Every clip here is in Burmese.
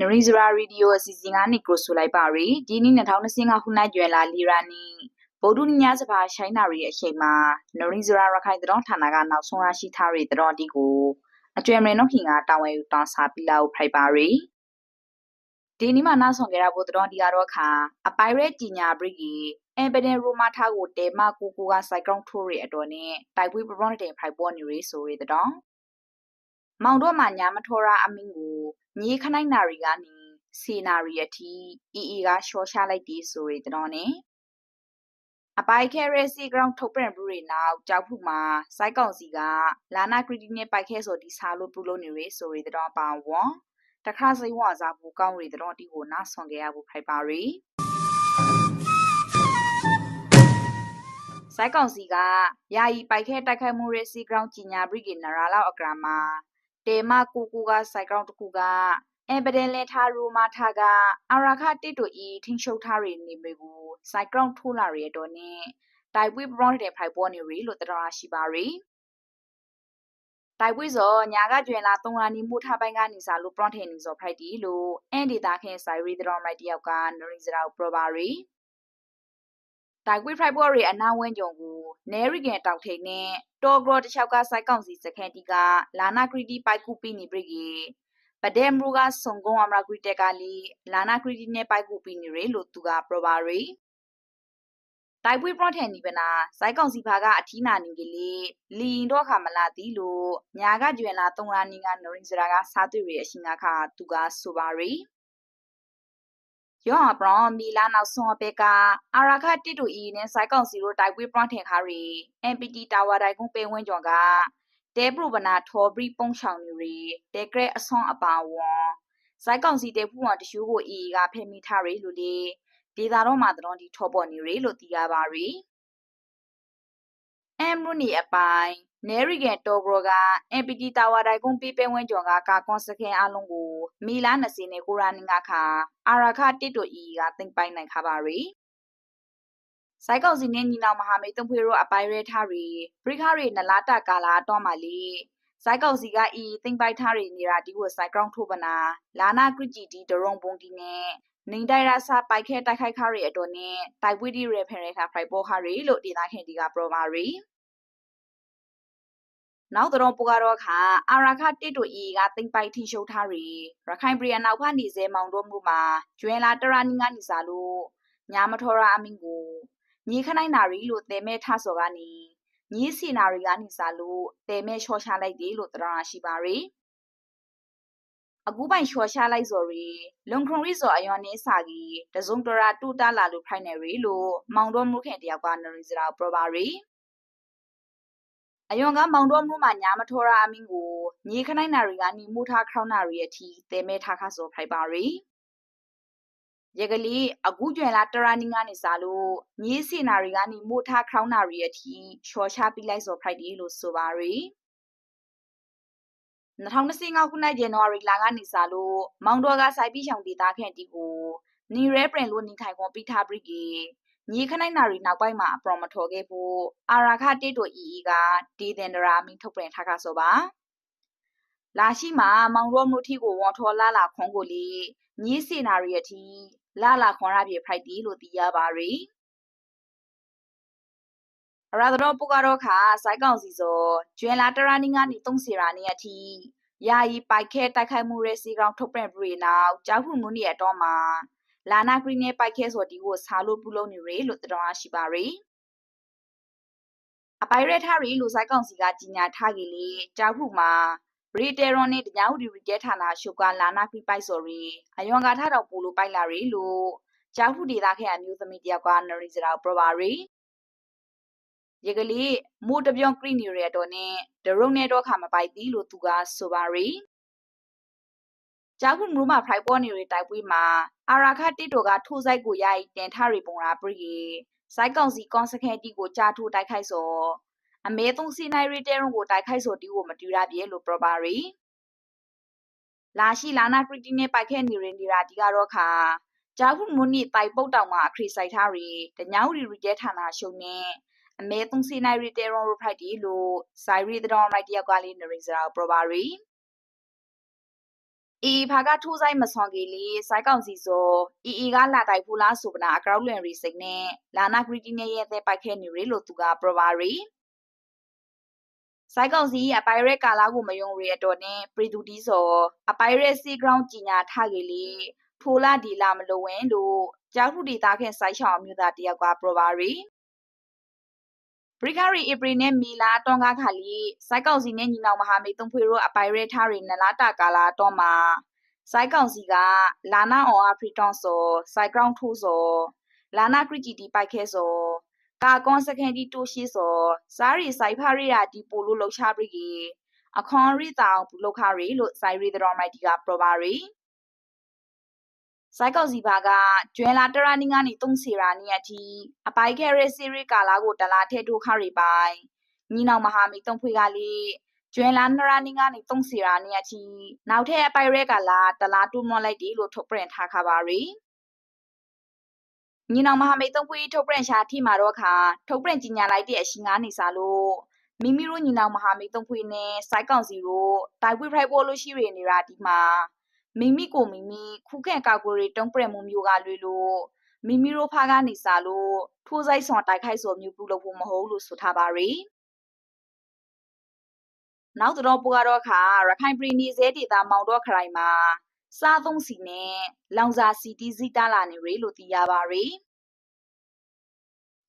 နရီဇရာရေဒီယိုအစီအစဉ်ကနေကိုဆိုလိုက်ပါရီဒီနေ့2025ခုနှစ်ကျွဲလာလီရာနီဗုဒ္ဓညစပါရှိုင်းနာရီအချိန်မှာနရီဇရာရခိုင်တောဌာနကနောက်ဆုံးရရှိထားတဲ့တောဒီကိုအကျွဲမရနော်ခင်ကတာဝန်ယူတောင်းစားပြီးလာဖိုက်ပါရီဒီနေ့မှနောက်ဆုံးကြရဖို့တောဒီကတော့ခါအပိုင်ရဲကြီးညာဘရီအန်ပဒန်ရိုမာထားကိုတဲမကူကူကစိုက်ကလုံးထိုးရအတော်နဲ့တိုက်ပွဲပပရောတဲ့ဖိုက်ပေါ်နေရီဆိုရတဲ့တော မောင်တော့မှညာမထောရာအမင်းကိုညီခနိုင်နာရီကနေစီနာရီအထိအီအီကရှော့ရှာလိုက်ပြီးဆိုရတဲ့နဲ့အပိုင်ခဲရဲစီဂရောင်းထုတ်ပြန်ဘူးတွေနောက်ကြောက်ဖူမှာစိုက်ကောင်စီကလာနာခရီတီနဲ့ပိုက်ခဲဆိုဒီစားလို့ပြုလုပ်နေရဆိုရတဲ့ပါဝွန်တခါစိတ်ဝါစားဘူးကောင်းရတဲ့တီကိုနားဆွန်ခဲ့ရဘူးဖိုက်ပါရီစိုက်ကောင်စီကယာယီပိုက်ခဲတိုက်ခိုက်မှုရဲစီဂရောင်းကြီးညာဘရိဂေနရာလောက်အကရာမှာ တေမကူကူကစိုက်ကောင်တခုကအပဒန်လဲထားရူမာထားကအရာခတစ်တူဤထင်းရှုပ်ထားရနေမေကိုစိုက်ကောင်ထိုးလာရတော့နဲ့တိုက်ပွဲပရောတဲ့ဖိုက်ပေါ်နေရီလို့တတော်ရှိပါရီတိုက်ပွဲစောညာကကျွင်လာသုံးရာနီမှုထားပိုင်းကနေစာလို့ပရော့ထင်နေစောဖိုက်တီလို့အန်ဒီတာခင်ဆိုင်ရီတတော်မိုက်တယောက်ကနရီစရာပရောပါရီ တိုက်ကွေးဖရိုက်ဘော်ရီအနာဝင်းကြုံကိုနဲရီကန်တောက်ထိန်နဲ့တော်ဂရော့တချောက်ကစိုက်ကောင်စီစခန်တီကလာနာခရီတီပိုက်ကူပီနီဘရီပဒဲမရူကဆုံကုံအမရာခရီတက်ကလီလာနာခရီတီနဲ့ပိုက်ကူပီနီရီလို့သူကပရောပါရီတိုက်ပွေးပရော့ထန်နီပနာဇိုက်ကောင်စီဖာကအထီးနာနေကလေးလီရင်တော့ခါမလာသည်လို့ညာကကျွင်လာတုံရာနီကနိုရင်စရာကစားတွေ့ရအရှင်ကခါသူကဆိုပါရီ ယောဘရောမီလာနောက်ဆုံးအပကအာရာခတစ်တူအီနဲ့စိုက်ကောင်စီတို့တိုက်ပွဲပရန်ထင်ခါရီ MPT တာဝါတိုင်ကုန်းပေဝင်းကျော်ကတဲပရဗနာထောဘရီပုံချောင်နေရီတဲကရဲအဆွန်အပါဝွန်စိုက်ကောင်စီတဲဖူဝတရှူကိုအီကဖဲမိထားရီလူလေဒေတာတော့မှာတုံးဒီထောပေါ်နေရီလို့သိရပါရီအမ်ရူနီအပိုင်း နဲရီဂန်တိုဂရိုက MPT တာဝါတိုင်ကွန်ပေးပဲဝင်းကျော်ကကာကွန်စခင်အလုံးကိုမီလာ20နဲ့ကိုရာနင်ကခါအာရာခတစ်တိုအီကတင်ပိုင်နိုင်ခါပါရီစိုက်ကောက်စီနဲ့ညီနောင်မဟာမိတ်သုံးဖွေးရောအပိုင်ရဲထားရီပရိခရီနလာတကာလာတော့မှလီစိုက်ကောက်စီကအီတင်ပိုင်ထားရီနေတာဒီကိုစိုက်ကောင်ထိုးပနာလာနာကရဂျီတီဒရုံပုံတီနဲ့နေတိုင်ရာစာပိုက်ခဲတိုက်ခိုက်ခရီအတော်နဲ့တိုက်ပွေးဒီရဖန်ရခဖိုက်ပေါ်ခရီလို့ဒေတာခင်ဒီကပရိုမာရီ နောက်တော့ပူကတော့ခါအာရာခတစ်တူအီကတင်ပိုက်ထင်ရှုပ်ထားရီရခိုင်ပြည်နောက်ဖာနေစေမောင်တို့မှုမှာကျွဲလာတရနီငါနီစာလို့ညာမထောရာအမင်းကိုညီခနိုင်နာရီလို့တဲမဲထဆော်ကနေညီစီနာရီကနေစာလို့တဲမဲချောချလိုက်တယ်လို့တရရှိပါရီအခုပိုင်ချောရှာလိုက်စော်ရီလုံခရုံရီစော်အယောနေစာကြီးတစုံတရာတူတာလာလို့ဖိုင်နယ်ရီလို့မောင်တော်မှုခင်တယောက်ကနရီစရာပရပါရီ အယွန်ကမောင်တော်မှုမှာညာမထောရာအမင်းကိုညီခနိုင်နာရီကနီမူထားခေါနာရီအထိတဲမဲထားခါစောဖိုင်ပါရီရကလေးအခုကျွင်လာတရာနီငါနေစားလို့ညီစီနာရီကနီမူထားခေါနာရီအထိချော်ချပြီးလိုက်စောဖိုက်ဒီလို့ဆိုပါရီ2025ခုနှစ်ဇန်နဝါရီလကနေစလို့မောင်တော်ကစိုက်ပြီးရှောင်ဒေတာခန့်တီကိုနီရဲပရင်လို့နေထိုင်ခွန်ပိထားပရိကေ ညီခနိုင်နာရီနောက်ပိုင်းမှာအပရောမထော်ခဲ့ဖို့အာရာခတစ်တို့အီအီကဒေသင်ဒရာမင်းထုတ်ပြန်ထားခါဆိုပါလာရှိမှာမောင်ရောမှုထီကိုဝန်ထော်လာလာခွန်ကိုလေညီစီနာရီအထိလာလာခွန်ရပြေဖိုက်တီလို့သိရပါရီရာဒတော့ပုကတော့ခါစိုက်ကောင်စီစောကျွဲလာတရာနီငါနီသုံးစီရာနီအထိယာယီပိုက်ခဲတိုက်ခိုက်မှုရဲစီကောင်ထုတ်ပြန်ပြီးနောက်ကြောက်ခုမှုနီအတော့မှာ လာနာဂရီနဲ့ပိုက်ခဲစောဒီကိုဆာလို့ပြုလုပ်နေရလို့တော်ရှိပါရီအပိုင်ရထားရီလူဆိုင်ကောင်စီကကြီးညာထားကြလေကြောက်ခုမှာရီတေရွန်နဲ့တညာဟုဒီရီတဲဌာနရှုကလာနာဂရီပိုက်စောရီအယွန်ကထားတော့ပူလို့ပိုက်လာရီလို့ကြောက်ခုဒေတာခဲ့အမျိုးသမီးတယောက်ကနရီစရာပရပါရီရေကလေးမို့တပြောင်းကရီနီရတော့နဲ့ဒရုံနဲ့တော့ခါမပိုက်သည်လို့သူကဆိုပါရီ ကြောက်ခုမူမဖရိုက်ပေါ်နေရတိုက်ပွဲမှာအာရာခတစ်တော်ကထိုးဆိုင်ကိုရိုက်တင်ထားရီပုံရာပရီစိုက်ကောင်စီကွန်စခဲတီကိုကြာထိုးတိုက်ခိုက်စောအမဲသုံးစီနိုင်ရီတဲရုံကိုတိုက်ခိုက်စောတီကိုမတူရပြေလို့ပရပါရီလာရှိလာနာခရီတီနဲ့ပိုက်ခဲနေရင်ဒီရာဒီကတော့ခါဂျာခုမွန်နီတိုင်ပုတ်တောင်မှာအခရီဆိုင်ထားရီတညောင်းရီရီကျဲဌာနရှုံနဲ့အမဲသုံးစီနိုင်ရီတဲရုံရိုဖိုက်တီလို့ဆိုင်ရီတော်မိုက်တယောက်ကလေးနရီဇရာပရပါရီ အေအေဖာကထိုးဆိုင်မဆွန်ကေလီစိုက်ကောင်စီစောအေအေကလာတိုက်ဖူလားဆိုပနာအကောက်လွန်ရီစိတ်နဲ့လာနာဂရီတီနဲ့ရဲ့တဲ့ပိုက်ခဲနေရီလို့သူကပရပါရီစိုက်ကောင်စီအပိုင်ရက်ကာလာကိုမယုံရီအတော်နဲ့ပရီတူတီစောအပိုင်ရက်စီဂရောင်းကြီးညာထားကေလီထိုလာဒီလာမလိုဝင်လို့ကြောက်ထုဒေတာခင်စိုက်ချောင်းမျိုးသားတယောက်ကပရပါရီ ဘရီကာရီဧပြီနဲ့မီလာတောင်းကားခါလီစိုက်ကောင်စီနဲ့ညီနောင်မဟာမိတ်သုံးဖွေတို့အပိုင်ရဲထားရီနလာတာကာလာတော့မှာစိုက်ကောင်စီကလာနာအော်အာဖရီတွန်ဆိုစိုက်ကောင်ထိုးဆိုလာနာခရီဂျီတီပိုက်ခဲဆိုကာကွန်စကန်ဒီတိုရှိဆိုစားရီစိုက်ဖာရီယာဒီပိုလိုလှချပရီအခွန်ရီတောင်ဘူးလောက်ခရီလို့စိုက်ရီတော်မိုက်တီကပရပါရီ စိုက်ကောက်စီဘာကကျွဲလာတရာနီငါနီတုံးစီရာနီအတီအပိုက်ခဲရဲစီရီကာလာကိုတလာထဲထိုးခရီပိုင်ညီနောင်မဟာမီတုံးဖွေကလေးကျွဲလာနရာနီငါနီတုံးစီရာနီအတီနောက်ထက်အပိုက်ရဲကာလာတလာတူမွန်လိုက်ဒီလို့ထုတ်ပြန်ထားခပါရီညီနောင်မဟာမိတ်သုံးပွေးထုတ်ပြန်ရှာထိမှာတော့ခါထုတ်ပြန်ကြီးညာလိုက်တဲ့အရှိငါနေစားလို့မိမိတို့ညီနောင်မဟာမိတ်သုံးပွေးနဲ့စိုက်ကောင်စီတို့တိုက်ပွေးဖိုက်ပေါ်လို့ရှိရနေတာဒီမှာ မိမိကိုမိမိခုခဲကောက်ကိုရီတုံးပြဲမှုမျိုးကလွေလို့မိမိတို့ဖားကနေစားလို့ထိုးဆိုင်ဆောင်တိုက်ခိုက်စောမျိုးပြုလုပ်ဖို့မဟုတ်လို့ဆိုထားပါရီနောက်တော့ပူကတော့ခါရခိုင်ပြည်နယ်ဇဲဒေတာမောင်တော့ခရိုင်မှာစားသုံးစီနဲ့လောင်စာစီတီစီတာလာနေရလို့သိရပါရီ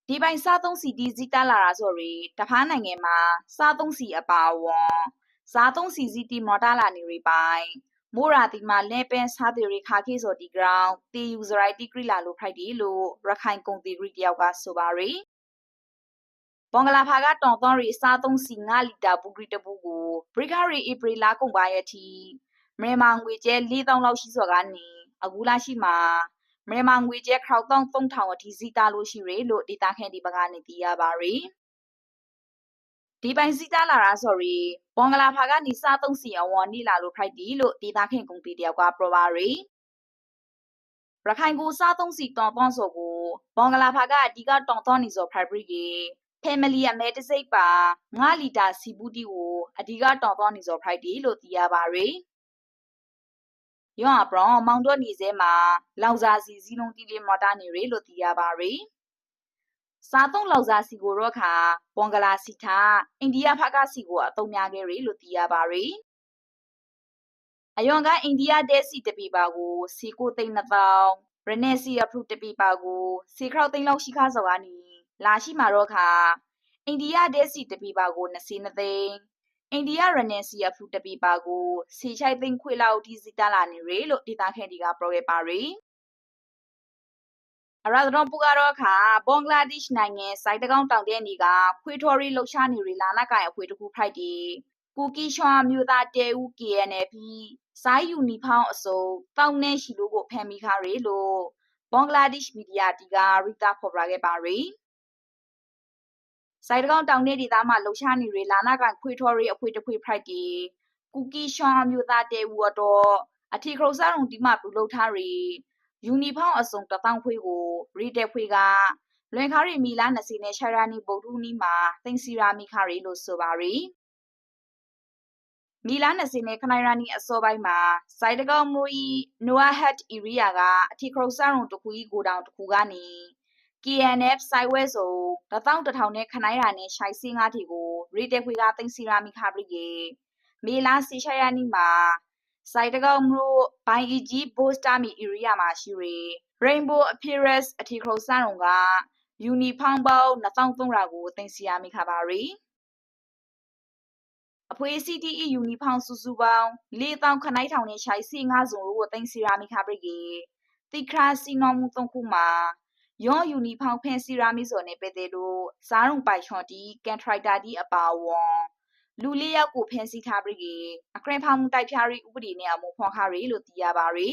ဒီပိုင်စားသုံးစီတီစီတာလာတာဆိုရီတဖားနိုင်ငံမှာစားသုံးစီအပါဝွန်စားသုံးစီစီတီမော်တာလာနေရီပိုင် မိုရာတီမှာလဲပန်စားတီရီခါခေဆိုဒီဂရောင်းတီယူဇရိုက်တီကရီလာလို့ဖိုက်ဒီလို့ရခိုင်ကုန်တီဂရီတယောက်ကဆိုပါရီဘွန်ဂလာဖာကတောင်သွန်ရီစားသုံးစီ9လီတာဘူးဂရီတဘူးကိုဘရီဂါရီဧပြီလာကုန်ပါရဲ့တီမြန်မာငွေကျဲ4000လောက်ရှိစော်ကနေအခုလာရှိမှာမြန်မာငွေကျဲခေါက်တောင်း3000အထိစီးတာလို့ရှိရလို့ဒေတာခန့်ဒီဘကနေသိရပါရီ ဒီပိုင်စီတာလာတာ sorry ဘွန်ဂလာဖာကနေစားသုံးစီအဝန်နီလာလို့ဖိုက်တီလို့ဒေတာခန့်ကုန်တီတယောက်ကပရပါရီရခိုင်ကိုစားသုံးစီတောင်တောင်းဆိုကိုဘွန်ဂလာဖာကအဒီကတောင်တောင်းနေစောဖိုက်ဘရီကေ family အမဲတစိတ်ပါ9လီတာစီဘူးတီကိုအဒီကတောင်တောင်းနေစောဖိုက်တီလို့သိရပါရီယောအပရောမောင်တော့နေစဲမှာလောက်စာစီစီလုံးတီလေးမော်တာနေရလို့သိရပါရီ စားသုံးလောက်စာစီကိုတော့ခါပွန်ဂလာစီထားအိန္ဒိယဖကစီကိုအသုံးများခဲ့ရလို့သိရပါရီအယွန်ကအိန္ဒိယဒဲစီတပီပါကိုစီကိုသိန်း2000ရနေစီအဖရုတပီပါကိုစီခေါသိန်းလောက်ရှိခါစောကနေလာရှိမှာတော့ခါအိန္ဒိယဒဲစီတပီပါကို20သိန်းအိန္ဒိယရနန်စီယဖူတပီပါကိုစီချိုက်သိန်းခွေလောက်ဒီစီတလာနေရလို့ဒေတာခန့်ဒီကပရောခဲ့ပါရီအ ရာဒရွန်ပူကတော့ခါဘင်္ဂလားဒေ့ရှ်နိုင်ငံစိုက်တကောင်တောင်တဲ့နေကခွေထော်ရီလှုပ်ရှားနေရီလာနာကိုင်အဖွေတခုဖိုက်တီကူကီရှွာမျိုးသားတဲဦး KNF စိုင်းယူနီဖောင်းအစုံတောင်းနေရှိလို့ကိုဖမ်းမိခါရီလို့ဘင်္ဂလားဒေ့ရှ်မီဒီယာတီကရီတာဖော်ပြခဲ့ပါရီစိုက်တကောင်တောင်နေဒေသမှာလှုပ်ရှားနေရီလာနာကန်ခွေထော်ရီအဖွေတဖွေဖိုက်တီကူကီရှွန်မျိုးသားတဲဝူတော့အထီခရုစားရုံဒီမှာပြုလုပ်ထားရီ ယူနီဖောင်းအစုံတထောင်ဖွေကိုရီတက်ဖွေကလွင်ခါရီမီလာ20နဲ့ရှာရာနီဗုဒ္ဓနီမှာတင်စီရာမီခါရီလို့ဆိုပါရီမီလာ20နဲ့ခနိုင်ရာနီအစောပိုင်းမှာစိုက်တကောင်မူဤနိုအာဟတ်အီရီယာကအထီခရုစားရုံတခုဤကိုတောင်တခုကနေ KNF စိုက်ဝဲဆိုတထောင်တထောင်နဲ့ခနိုင်ရာနဲ့ရှိုက်စင်းငါးတီကိုရီတက်ခွေကတင်စီရာမီခါပရိကေမေလာစီရှာယာနီမှာ စိုက်တကောင်မလို့ဘိုင်အီဂျီဘိုစတာမီအီရီယာမှာရှိရီ Rainbow Appearance အထီခရုစံုံကယူနီဖောင်းပေါင်း2300ကိုတင်စီရာမီခါပါရီအဖွေး CTE ယူနီဖောင်းစုစုပေါင်း4000ခနိုင်ထောင်နဲ့ရှိုက်စီ5စုံကိုတင်စီရာမီခါပရိကေတိခရာစီနော်မှု3ခုမှာယောယူနီဖောင်းဖန်စီရာမီဆိုနေပဲတဲ့လို့စားရုံပိုင်ချွန်တီကန်ထရိုက်တာတီအပါဝွန် လူလေးယောက်ကိုဖန်စီထားပြီးအခရင်ဖောင်းတိုက်ဖြားရီဥပဒေနဲ့အမှုဖော်ခါရီလို့သိရပါရီ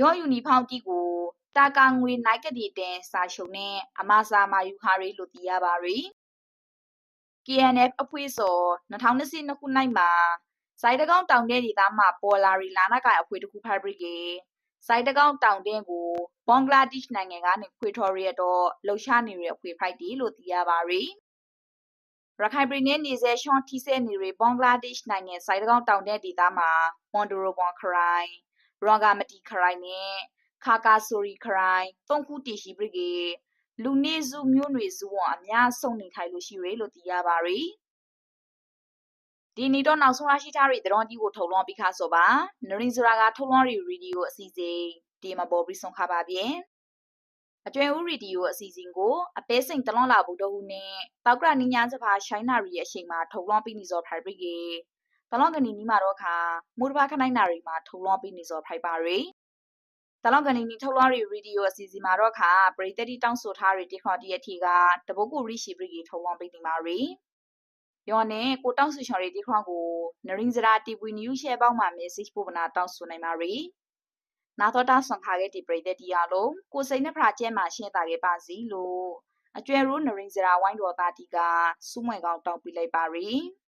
ယောယူနီဖောင်းတီကိုတာကာငွေနိုင်ကတိတင်စာရှုံနဲ့အမစာမာယူခါရီလို့သိရပါရီ KNF အဖွဲ့စော2022ခုနှစ်မှာစိုက်တကောင်တောင်တဲ့ဒေသမှာပေါ်လာရီလာနာကိုင်အဖွဲ့တစ်ခုဖတ်ပြီးကေစိုက်တကောင်တောင်တဲ့ကိုဘင်္ဂလားဒေ့ရှ်နိုင်ငံကနေခွေထော်ရီတော့လှုပ်ရှားနေတဲ့ခွေဖိုက်တီလို့သိရပါရီ ရခိုင်ပြည်နယ်နေဆက်ရှွန်တီဆဲနေရီဘင်္ဂလားဒေ့ရှ်နိုင်ငံစိုက်တကောင်တောင်တဲ့ဒေသမှာမွန်ဒိုရိုဘွန်ခရိုင်ရောဂါမတီခရိုင်နဲ့ခါကာဆိုရီခရိုင်သုံးခုတည်ရှိပြီကေလူနေစုမျိုးနွေစုဝန်အများဆုံးနေထိုင်လို့ရှိရလို့သိရပါရီဒီနေ့တော့နောက်ဆုံးရရှိထားတဲ့တရွန်ကြီးကိုထုတ်လွှင့်ပြီးခါဆိုပါနရင်းစရာကထုတ်လွှင့်ရီရီဒီယိုအစီအစဉ်ဒီမှာပေါ်ပြီးဆုံးခပါပြင် အကျွဲဦးရီဒီယိုအစီအစဉ်ကိုအပဲစိန်တလွန်လာဘူးတော့ဟုနဲ့တောက်ကရနီညာစပါရှိုင်းနာရီရဲ့အချိန်မှာထုတ်လွှင့်ပြီးနေစောဖိုင်ပရိကေတလွန်ကနီနီမှာတော့ခါမူတဘာခနိုင်နာရီမှာထုတ်လွှင့်ပြီးနေစောဖိုင်ပါရီတလောက်ကနီနီထုတ်လွှင့်ရီရီဒီယိုအစီအစဉ်မှာတော့ခါပရိသတ်တီတောင်းဆိုထားတဲ့ဒီခေါ်တီရဲ့ထီကတပုတ်ကိုရီရှိပရိကေထုတ်လွှင့်ပြီးနေပါရီယောနဲ့ကိုတောင်းဆူချော်ရီဒီခေါကိုနရင်းစရာတီဗီနျူးရှဲပေါင်းမှာ message ပို့ပနာတောင်းဆိုနိုင်ပါရီ နာတော်တာဆောင်ခါခဲ့ဒီပရိသတ်တီအလုံးကိုစိတ်နှဖရာကျဲမှာရှင်းတာခဲ့ပါစီလို့အကျွဲရိုးနရင်းစရာဝိုင်းတော်သားတီကစူးမွဲကောင်းတောင်းပြလိုက်ပါရီ။